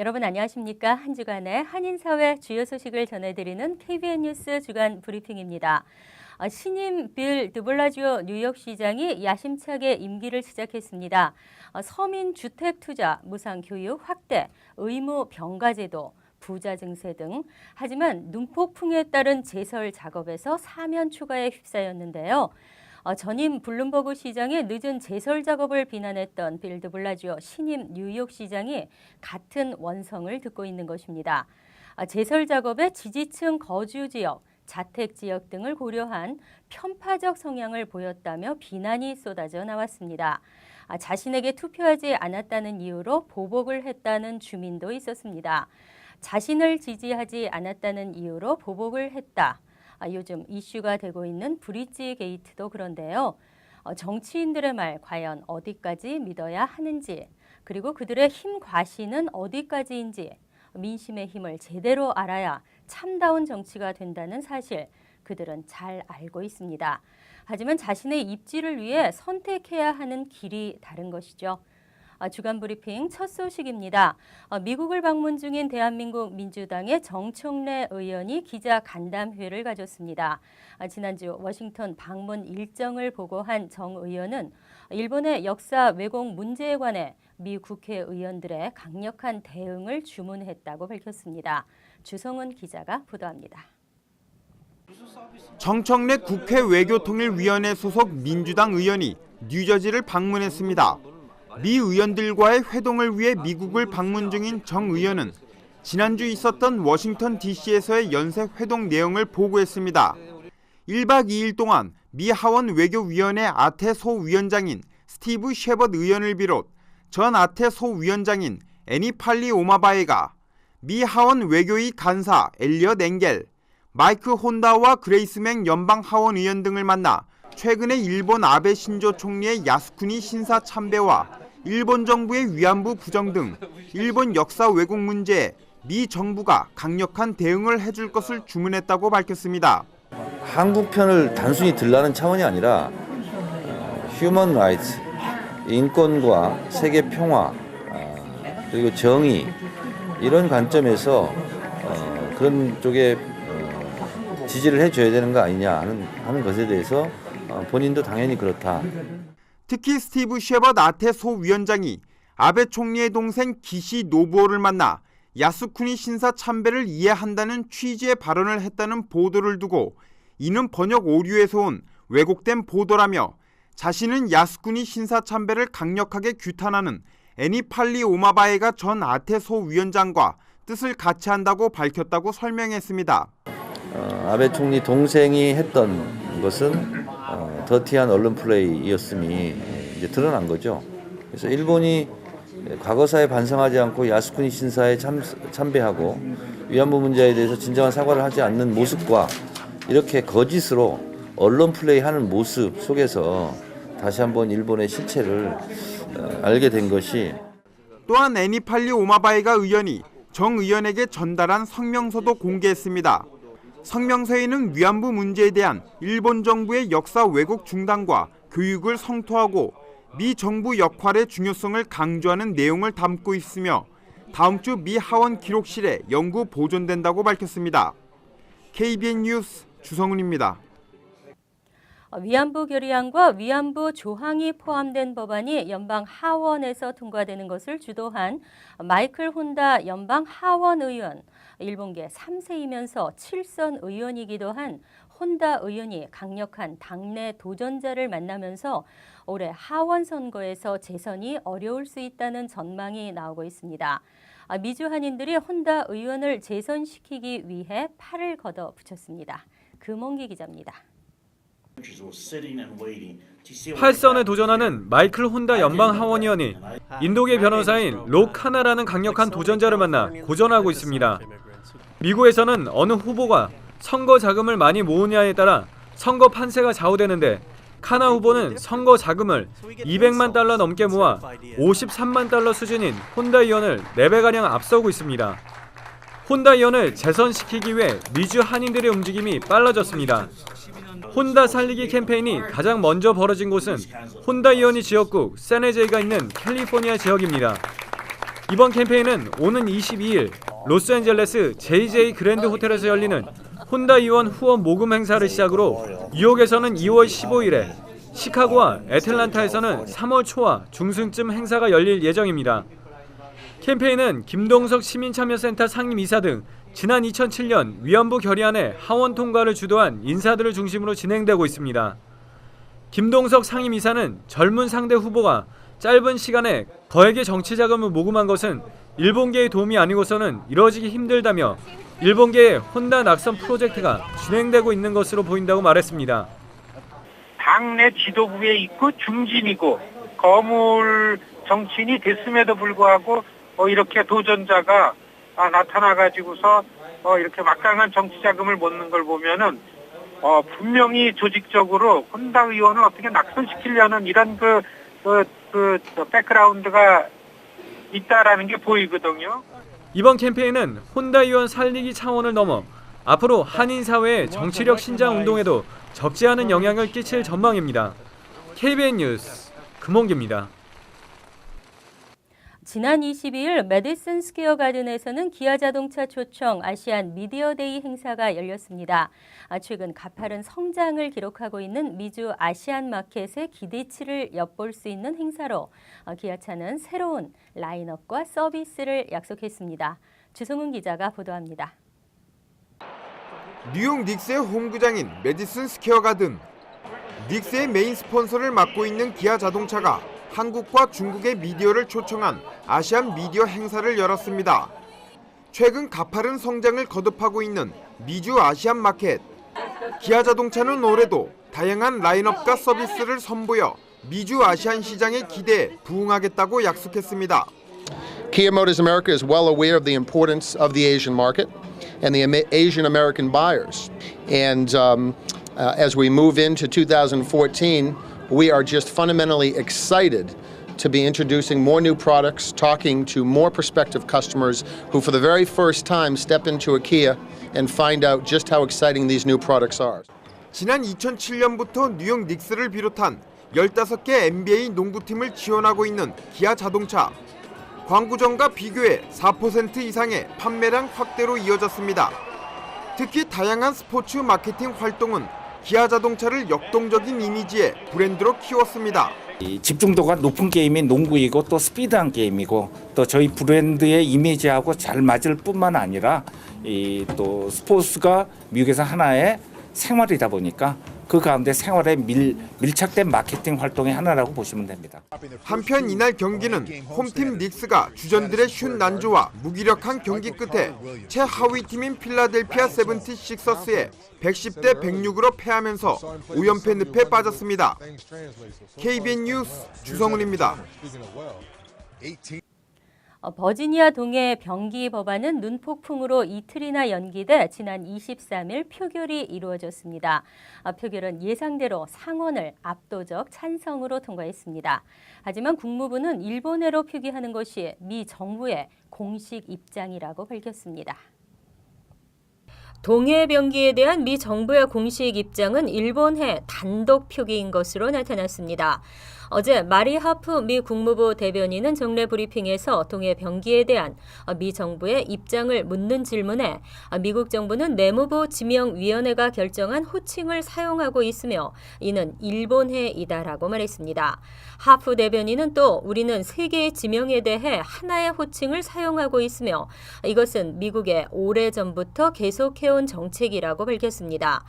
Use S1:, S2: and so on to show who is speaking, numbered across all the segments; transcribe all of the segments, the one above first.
S1: 여러분 안녕하십니까? 한 주간의 한인 사회 주요 소식을 전해드리는 KBN 뉴스 주간 브리핑입니다. 아, 신임 빌 드블라지오 뉴욕시장이 야심차게 임기를 시작했습니다. 아, 서민 주택 투자, 무상 교육 확대, 의무 병가 제도, 부자 증세 등 하지만 눈폭풍에 따른 제설 작업에서 사면 초과에 휩싸였는데요. 어, 전임 블룸버그 시장의 늦은 제설 작업을 비난했던 빌드 블라지오 신임 뉴욕 시장이 같은 원성을 듣고 있는 것입니다. 아, 제설 작업에 지지층 거주 지역, 자택 지역 등을 고려한 편파적 성향을 보였다며 비난이 쏟아져 나왔습니다. 아, 자신에게 투표하지 않았다는 이유로 보복을 했다는 주민도 있었습니다. 자신을 지지하지 않았다는 이유로 보복을 했다. 아, 요즘 이슈가 되고 있는 브릿지 게이트도 그런데요. 어, 정치인들의 말 과연 어디까지 믿어야 하는지 그리고 그들의 힘 과시는 어디까지인지 민심의 힘을 제대로 알아야 참다운 정치가 된다는 사실 그들은 잘 알고 있습니다. 하지만 자신의 입지를 위해 선택해야 하는 길이 다른 것이죠. 아, 주간 브리핑 첫 소식입니다. 어, 미국을 방문 중인 대한민국 민주당의 정청래 의원이 기자 간담회를 가졌습니다. 아, 지난주 워싱턴 방문 일정을 보고한 정 의원은 일본의 역사 왜곡 문제에 관해 미 국회의원들의 강력한 대응을 주문했다고 밝혔습니다. 주성은 기자가 보도합니다.
S2: 정청래 국회 외교통일위원회 소속 민주당 의원이 뉴저지를 방문했습니다. 미 의원들과의 회동을 위해 미국을 방문 중인 정 의원은 지난주 있었던 워싱턴 DC에서의 연쇄 회동 내용을 보고했습니다. 1박 2일 동안 미 하원 외교위원회 아태 소 위원장인 스티브 쉐벗 의원을 비롯 전 아태 소 위원장인 애니 팔리 오마바에가 미 하원 외교위 간사 엘리엇 앵겔, 마이크 혼다와 그레이스맹 연방 하원 의원 등을 만나 최근에 일본 아베 신조 총리의 야스쿠니 신사 참배와 일본 정부의 위안부 부정 등 일본 역사 왜곡 문제에 미 정부가 강력한 대응을 해줄 것을 주문했다고 밝혔습니다.
S3: 한국 편을 단순히 들라는 차원이 아니라 휴먼 라이트, 인권과 세계 평화 아, 그리고 정의 이런 관점에서 어, 그런 쪽에 어, 지지를 해줘야 되는 거 아니냐 하는, 하는 것에 대해서 어, 본인도 당연히 그렇다.
S2: 특히 스티브 쉐벗 아테 소위원장이 아베 총리의 동생 기시 노부오를 만나 야스쿠니 신사 참배를 이해한다는 취지의 발언을 했다는 보도를 두고 이는 번역 오류에서 온 왜곡된 보도라며 자신은 야스쿠니 신사 참배를 강력하게 규탄하는 애니 팔리 오마바에가 전 아테 소 위원장과 뜻을 같이 한다고 밝혔다고 설명했습니다.
S3: 어, 아베 총리 동생이 했던 것은 어, 더티한 언론 플레이였음이 이제 드러난 거죠. 그래서 일본이 과거사에 반성하지 않고 야스쿠니 신사에 참, 참배하고 위안부 문제에 대해서 진정한 사과를 하지 않는 모습과 이렇게 거짓으로 언론 플레이하는 모습 속에서 다시 한번 일본의 실체를 어, 알게 된 것이
S2: 또한 애니팔리 오마바이가 의원이 정 의원에게 전달한 성명서도 공개했습니다. 성명서에는 위안부 문제에 대한 일본 정부의 역사 왜곡 중단과 교육을 성토하고 미 정부 역할의 중요성을 강조하는 내용을 담고 있으며 다음 주 미 하원 기록실에 영구 보존된다고 밝혔습니다. KBN 뉴스 주성훈입니다.
S1: 어, 위안부 결의안과 위안부 조항이 포함된 법안이 연방 하원에서 통과되는 것을 주도한 마이클 혼다 연방 하원 의원, 일본계 3세이면서 7선 의원이기도 한 혼다 의원이 강력한 당내 도전자를 만나면서 올해 하원 선거에서 재선이 어려울 수 있다는 전망이 나오고 있습니다. 아, 미주 한인들이 혼다 의원을 재선시키기 위해 팔을 걷어 붙였습니다. 금홍기 기자입니다.
S4: 8선에 도전하는 마이클 혼다 연방 하원의원이 인도계 변호사인 록 하나라는 강력한 도전자를 만나 고전하고 있습니다. 미국에서는 어느 후보가 선거 자금을 많이 모으냐에 따라 선거 판세가 좌우되는데 카나 후보는 선거 자금을 200만 달러 넘게 모아 53만 달러 수준인 혼다 의원을 4배가량 앞서고 있습니다. 혼다 의원을 재선시키기 위해 미주 한인들의 움직임이 빨라졌습니다. 혼다 살리기 캠페인이 가장 먼저 벌어진 곳은 혼다 의원이 지역국 세네제이가 있는 캘리포니아 지역입니다. 이번 캠페인은 오는 22일 로스앤젤레스 JJ 그랜드 호텔에서 열리는 혼다 이원 후원 모금 행사를 시작으로 뉴욕에서는 2월 15일에 시카고와 애틀란타에서는 3월 초와 중순쯤 행사가 열릴 예정입니다. 캠페인은 김동석 시민참여센터 상임이사 등 지난 2007년 위안부 결의안의 하원 통과를 주도한 인사들을 중심으로 진행되고 있습니다. 김동석 상임이사는 젊은 상대 후보가 짧은 시간에 거액의 정치 자금을 모금한 것은 일본계의 도움이 아니고서는 이뤄지기 힘들다며 일본계의 혼다 낙선 프로젝트가 진행되고 있는 것으로 보인다고 말했습니다.
S5: 당내 지도부에 있고 중진이고 거물 정치인이 됐음에도 불구하고 어, 이렇게 도전자가 아, 나타나가지고서 어, 이렇게 막강한 정치 자금을 모는 걸 보면은 어, 분명히 조직적으로 혼다 의원을 어떻게 낙선시키려는 이런 그, 그, 그, 저 백그라운드가 있다라는 게 보이거든요.
S4: 이번 캠페인은 혼다 의원 살리기 차원을 넘어 앞으로 한인 사회의 정치력 신장 운동에도 적지 않은 영향을 끼칠 전망입니다. KBN 뉴스 금홍기입니다.
S6: 지난 22일 메디슨 스퀘어 가든에서는 기아 자동차 초청 아시안 미디어데이 행사가 열렸습니다. 아, 최근 가파른 성장을 기록하고 있는 미주 아시안 마켓의 기대치를 엿볼 수 있는 행사로 아, 기아차는 새로운 라인업과 서비스를 약속했습니다. 주성훈 기자가 보도합니다.
S2: 뉴욕 닉스의 홈구장인 메디슨 스퀘어 가든. 닉스의 메인 스폰서를 맡고 있는 기아 자동차가 한국과 중국의 미디어를 초청한 아시안 미디어 행사를 열었습니다. 최근 가파른 성장을 거듭하고 있는 미주 아시안 마켓. 기아 자동차는 올해도 다양한 라인업과 서비스를 선보여 미주 아시안 시장의 기대에 부응하겠다고 약속했습니다.
S7: Kia Motors America is well aware of the importance of the Asian market and the Asian American buyers. And um, uh, as we move into 2014, we are just fundamentally excited to be introducing more new products, talking to more prospective customers who, for the very first time, step into a Kia and find out just how exciting these new products are.
S2: 지난 2007년부터 뉴욕 닉스를 비롯한 15개 NBA 농구팀을 지원하고 있는 기아 자동차. 광구 전과 비교해 4% 이상의 판매량 확대로 이어졌습니다. 특히 다양한 스포츠 마케팅 활동은 기아 자동차를 역동적인 이미지의 브랜드로 키웠습니다.
S8: 이 집중도가 높은 게임인 농구이고 또 스피드한 게임이고 또 저희 브랜드의 이미지하고 잘 맞을 뿐만 아니라 이또 스포츠가 미국에서 하나의 생활이다 보니까 그 가운데 생활에 밀, 밀착된 마케팅 활동의 하나라고 보시면 됩니다.
S2: 한편 이날 경기는 홈팀 닉스가 주전들의 슛 난조와 무기력한 경기 끝에 최하위 팀인 필라델피아 세븐티식서스에 110대 106으로 패하면서 5연패 늪에 빠졌습니다. KBN 뉴스 주성훈입니다.
S6: 어, 버지니아 동해 병기 법안은 눈폭풍으로 이틀이나 연기돼 지난 23일 표결이 이루어졌습니다. 아, 표결은 예상대로 상원을 압도적 찬성으로 통과했습니다. 하지만 국무부는 일본해로 표기하는 것이 미 정부의 공식 입장이라고 밝혔습니다. 동해 병기에 대한 미 정부의 공식 입장은 일본해 단독 표기인 것으로 나타났습니다. 어제 마리 하프 미 국무부 대변인은 정례 브리핑에서 동해 병기에 대한 미 정부의 입장을 묻는 질문에 미국 정부는 내무부 지명위원회가 결정한 호칭을 사용하고 있으며 이는 일본해이다라고 말했습니다. 하프 대변인은 또 우리는 세 개의 지명에 대해 하나의 호칭을 사용하고 있으며 이것은 미국의 오래전부터 계속해온 정책이라고 밝혔습니다.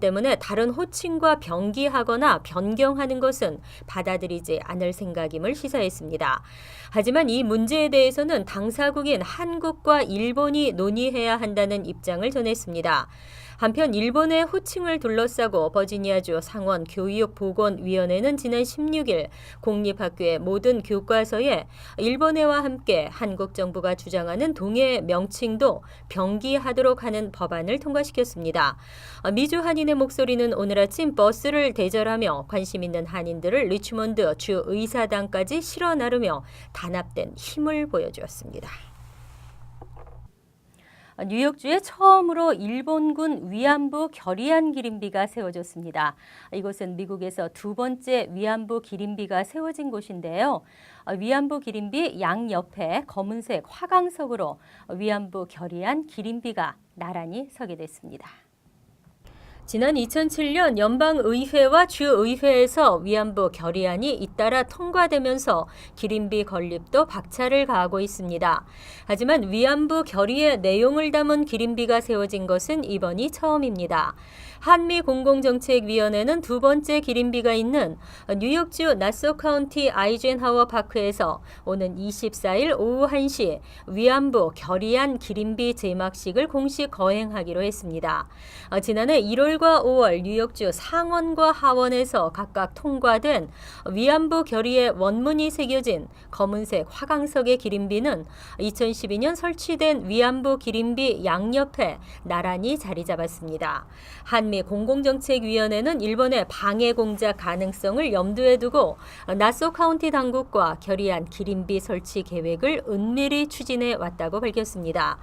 S6: 때문에 다른 호칭과 병기하거나 변경하는 것은 받아들이 지 않을 생각임을 시사했습니다. 하지만 이 문제에 대해서는 당사국인 한국과 일본이 논의해야 한다는 입장을 전했습니다. 한편 일본의 호칭을 둘러싸고 버지니아주 상원 교육보건위원회는 지난 16일 공립학교의 모든 교과서에 일본해와 함께 한국 정부가 주장하는 동해 명칭도 병기하도록 하는 법안을 통과시켰습니다. 미주 한인의 목소리는 오늘 아침 버스를 대절하며 관심 있는 한인들을 리치몬드 주 의사당까지 실어 나르며 단합된 힘을 보여주었습니다. 뉴욕주에 처음으로 일본군 위안부 결의안 기림비가 세워졌습니다. 이곳은 미국에서 두 번째 위안부 기림비가 세워진 곳인데요. 위안부 기림비 양옆에 검은색 화강석으로 위안부 결의안 기림비가 나란히 서게 됐습니다. 지난 2007년 연방의회와 주의회에서 위안부 결의안이 잇따라 통과되면서 기림비 건립도 박차를 가하고 있습니다. 하지만 위안부 결의의 내용을 담은 기림비가 세워진 것은 이번이 처음입니다. 한미 공공정책위원회는 두 번째 기림비가 있는 뉴욕주 나소 카운티 아이젠하워 파크에서 오는 24일 오후 1시 위안부 결의안 기림비 제막식을 공식 거행하기로 했습니다. 어, 지난해 1월과 5월 뉴욕주 상원과 하원에서 각각 통과된 위안부 결의의 원문이 새겨진 검은색 화강석의 기림비는 2012년 설치된 위안부 기림비 양옆에 나란히 자리 잡았습니다. 한미 공공정책위원회는 일본의 방해 공작 가능성을 염두에 두고 나소 카운티 당국과 결의안 기림비 설치 계획을 은밀히 추진해 왔다고 밝혔습니다.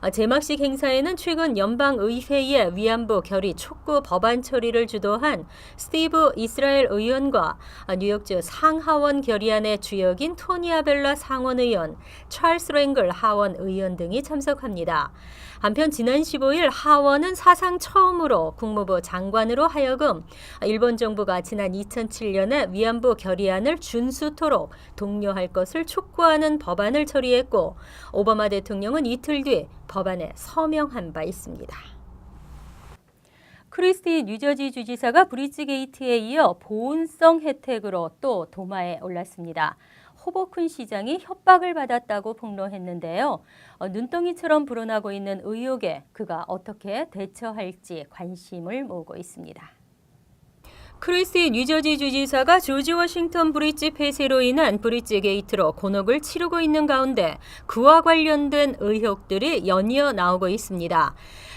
S6: 아, 제막식 행사에는 최근 연방의회의 위안부 결의 촉구 법안 처리를 주도한 스티브 이스라엘 의원과 아, 뉴욕주 상하원 결의안의 주역인 토니 아벨라 상원의원, 찰스 랭글 하원 의원 등이 참석합니다. 한편 지난 15일 하원은 사상 처음으로 국무부 장관으로 하여금 일본 정부가 지난 2007년에 위안부 결의안을 준수토록 독려할 것을 촉구하는 법안을 처리했고 오바마 대통령은 이틀 뒤 법안에 서명한 바 있습니다. 크리스티 뉴저지 주지사가 브리지 게이트에 이어 보온성 혜택으로 또 도마에 올랐습니다. 호버큰 시장이 협박을 받았다고 폭로했는데요. 어, 눈덩이처럼 불어나고 있는 의혹에 그가 어떻게 대처할지 관심을 모으고 있습니다. 크리스티 뉴저지 주지사가 조지 워싱턴 브릿지 폐쇄로 인한 브릿지 게이트로 곤혹을 치르고 있는 가운데 그와 관련된 의혹들이 연이어 나오고 있습니다.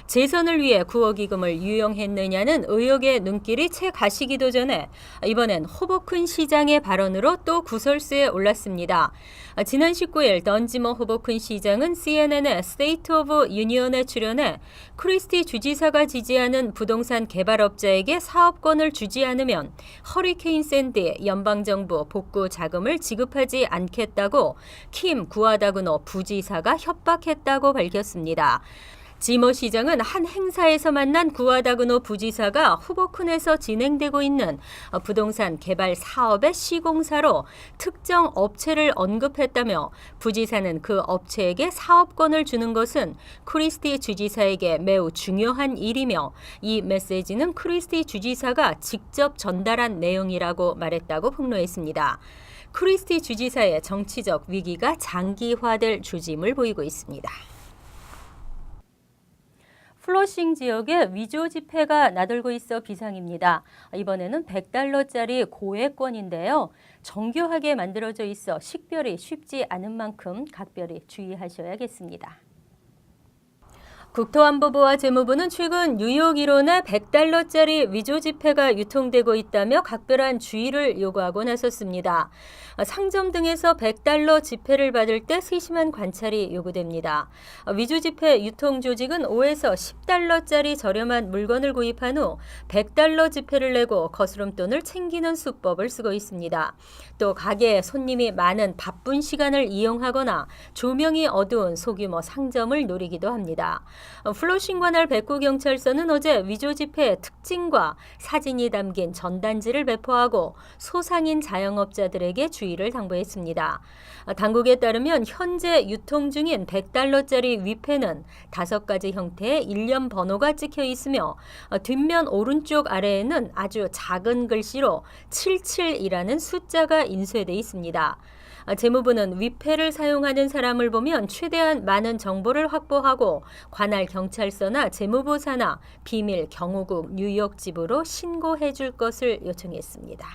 S6: 재선을 위해 9억 기금을 유용했느냐는 의혹의 눈길이 채 가시기도 전에 이번엔 호보큰 시장의 발언으로 또 구설수에 올랐습니다. 지난 19일 던지머 호보큰 시장은 CNN의 스테이트 오브 유니언에 출연해 크리스티 주지사가 지지하는 부동산 개발업자에게 사업권을 주지 않으면 허리케인 샌디 연방정부 복구 자금을 지급하지 않겠다고 킴 구아다그노 부지사가 협박했다고 밝혔습니다. 지모 시장은 한 행사에서 만난 구아다그노 부지사가 후보쿤에서 진행되고 있는 부동산 개발 사업의 시공사로 특정 업체를 언급했다며 부지사는 그 업체에게 사업권을 주는 것은 크리스티 주지사에게 매우 중요한 일이며 이 메시지는 크리스티 주지사가 직접 전달한 내용이라고 말했다고 폭로했습니다. 크리스티 주지사의 정치적 위기가 장기화될 조짐을 보이고 있습니다. 플러싱 지역에 위조 지폐가 나돌고 있어 비상입니다. 이번에는 100달러짜리 고액권인데요. 정교하게 만들어져 있어 식별이 쉽지 않은 만큼 각별히 주의하셔야겠습니다. 국토안보부와 재무부는 최근 뉴욕 일원에 100달러짜리 위조 지폐가 유통되고 있다며 각별한 주의를 요구하고 나섰습니다. 상점 등에서 100달러 지폐를 받을 때 세심한 관찰이 요구됩니다. 위조 지폐 유통 조직은 5에서 10달러짜리 저렴한 물건을 구입한 후 100달러 지폐를 내고 거스름돈을 챙기는 수법을 쓰고 있습니다. 또 가게에 손님이 많은 바쁜 시간을 이용하거나 조명이 어두운 소규모 상점을 노리기도 합니다. 플로싱 관할 백구 경찰서는 어제 위조 지폐의 특징과 사진이 담긴 전단지를 배포하고 소상인 자영업자들에게 주의를 당부했습니다. 당국에 따르면 현재 유통 중인 100달러짜리 위패는 다섯 가지 형태의 일련 번호가 찍혀 있으며 뒷면 오른쪽 아래에는 아주 작은 글씨로 77이라는 숫자가 인쇄돼 있습니다. 재무부는 위패를 사용하는 사람을 보면 최대한 많은 정보를 확보하고 관할 경찰서나 재무부 산하 비밀 경호국 뉴욕 지부로 신고해 줄 것을 요청했습니다.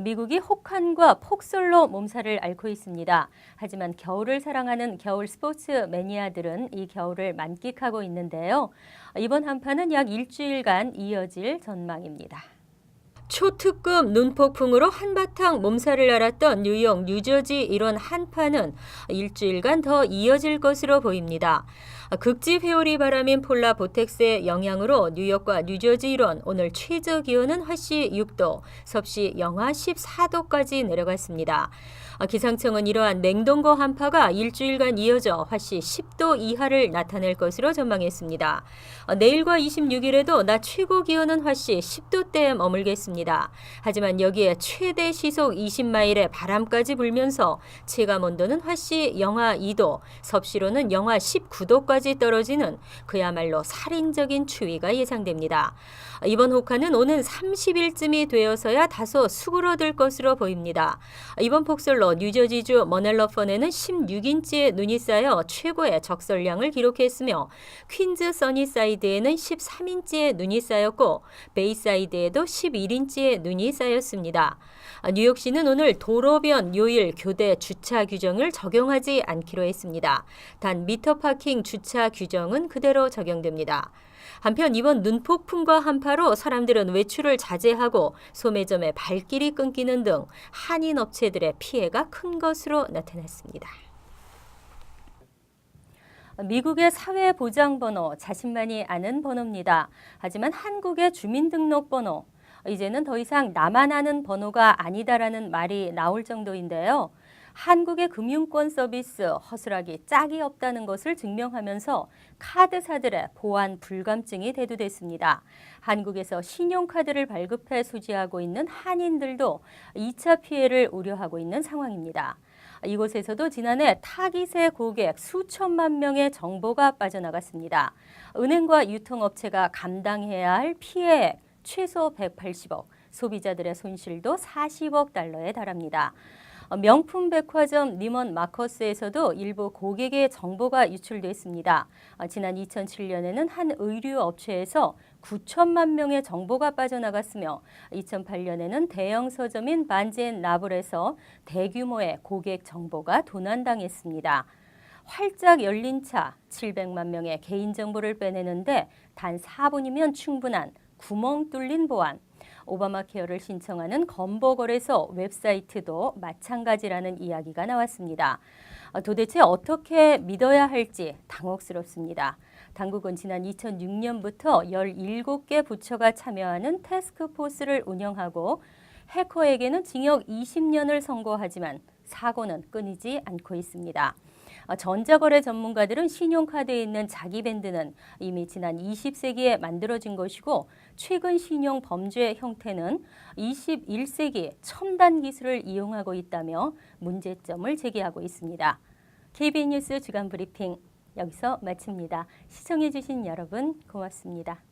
S6: 미국이 혹한과 폭설로 몸살을 앓고 있습니다. 하지만 겨울을 사랑하는 겨울 스포츠 매니아들은 이 겨울을 만끽하고 있는데요. 이번 한파는 약 일주일간 이어질 전망입니다.
S1: 초특급 눈폭풍으로 한바탕 몸살을 앓았던 뉴욕, 뉴저지 이런 한파는 일주일간 더 이어질 것으로 보입니다. 극지 회오리 바람인 폴라 보텍스의 영향으로 뉴욕과 뉴저지 일원 오늘 최저 기온은 화씨 6도, 섭씨 영하 14도까지 내려갔습니다. 기상청은 이러한 냉동고 한파가 일주일간 이어져 화씨 10도 이하를 나타낼 것으로 전망했습니다. 내일과 26일에도 낮 최고 기온은 화씨 10도대에 머물겠습니다. 하지만 여기에 최대 시속 20마일의 바람까지 불면서 체감 온도는 화씨 영하 2도, 섭씨로는 영하 19도까지 떨어지는 그야말로 살인적인 추위가 예상됩니다. 이번 혹한은 오는 30일쯤이 되어서야 다소 수그러들 것으로 보입니다. 이번 폭설로 뉴저지주 머넬러펀에는 16인치의 눈이 쌓여 최고의 적설량을 기록했으며 퀸즈 써니사이드에는 13인치의 눈이 쌓였고 베이사이드에도 11인치의 눈이 쌓였습니다. 뉴욕시는 오늘 도로변 요일 교대 주차 규정을 적용하지 않기로 했습니다. 단 미터 파킹 주차 규정은 그대로 적용됩니다. 한편 이번 눈폭풍과 한파로 사람들은 외출을 자제하고 소매점의 발길이 끊기는 등 한인 업체들의 피해가 큰 것으로 나타났습니다. 미국의 사회보장번호 자신만이 아는 번호입니다. 하지만 한국의 주민등록번호 이제는 더 이상 나만 아는 번호가 아니다라는 말이 나올 정도인데요. 한국의 금융권 서비스 허술하기 짝이 없다는 것을 증명하면서 카드사들의 보안 불감증이 대두됐습니다. 한국에서 신용카드를 발급해 소지하고 있는 한인들도 2차 피해를 우려하고 있는 상황입니다. 이곳에서도 지난해 타깃의 고객 수천만 명의 정보가 빠져나갔습니다. 은행과 유통업체가 감당해야 할 피해액 최소 180억, 소비자들의 손실도 40억 달러에 달합니다. 명품 백화점 니먼 마커스에서도 일부 고객의 정보가 유출됐습니다. 지난 2007년에는 한 의류 업체에서 9천만 명의 정보가 빠져나갔으며 2008년에는 대형 서점인 반젠 나블에서 대규모의 고객 정보가 도난당했습니다. 활짝 열린 차 700만 명의 개인정보를 빼내는데 단 4분이면 충분한 구멍 뚫린 보안. 오바마 케어를 신청하는 건보거래소 웹사이트도 마찬가지라는 이야기가 나왔습니다. 도대체 어떻게 믿어야 할지 당혹스럽습니다. 당국은 지난 2006년부터 17개 부처가 참여하는 테스크포스를 운영하고 해커에게는 징역 20년을 선고하지만 사고는 끊이지 않고 있습니다. 전자거래 전문가들은 신용카드에 있는 자기 밴드는 이미 지난 20세기에 만들어진 것이고 최근 신용 범죄 형태는 21세기 첨단 기술을 이용하고 있다며 문제점을 제기하고 있습니다. KBN 뉴스 주간 브리핑 여기서 마칩니다. 시청해주신 여러분 고맙습니다.